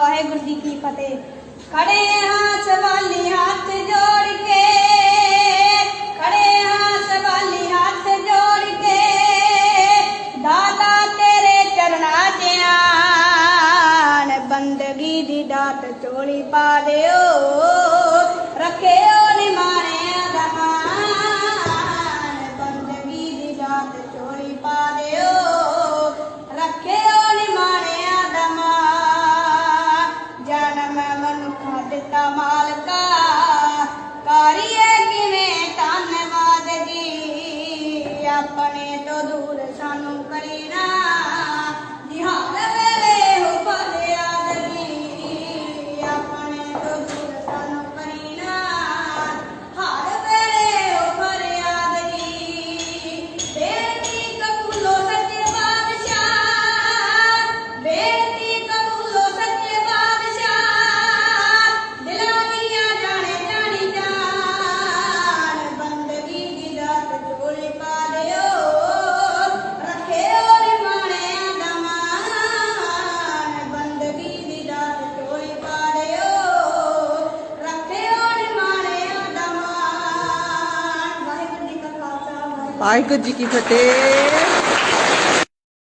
ਵਾਹਿਗੁਰੂ ਜੀ ਕੀ ਫਤਿਹ। ਖੜੇ ਹਾਂ ਸਵਾਲੀ ਹੱਥ ਜੋੜ ਕੇ, ਖੜੇ ਹਾਂ ਸਵਾਲੀ ਹੱਥ ਜੋੜ ਕੇ। ਦਾਤਾ ਤੇਰੇ ਚਰਨਾਂ 'ਚ ਆਣ, ਬੰਦਗੀ ਦੀ ਦਾਤ ਚੋਲੀ ਪਾ ਦਿਓ। ਰੱਖਿਓ ਨਿਮਾਣਿਆਂ ਦਾ ਮਾਣ ਬੰਦਗੀ ਦੀ ਦਾਤ ਚੋਲੀ ਪਾ ਦਿਓ। ਰੱਖੇ ਦਿੱਤਾ ਮਾਲਕਾ ਕਾਰੀਏ ਕਿਵੇਂ ਧੰਨਵਾਦ ਜੀ? ਆਪਣੇ ਤੋਂ ਦੂਰ ਸਾਨੂੰ ਕਰੀਨਾ ਜਿਹਾਦ ਮਾਨ ਵਾਹਿਗੁਰੂ ਜੀ ਕਾ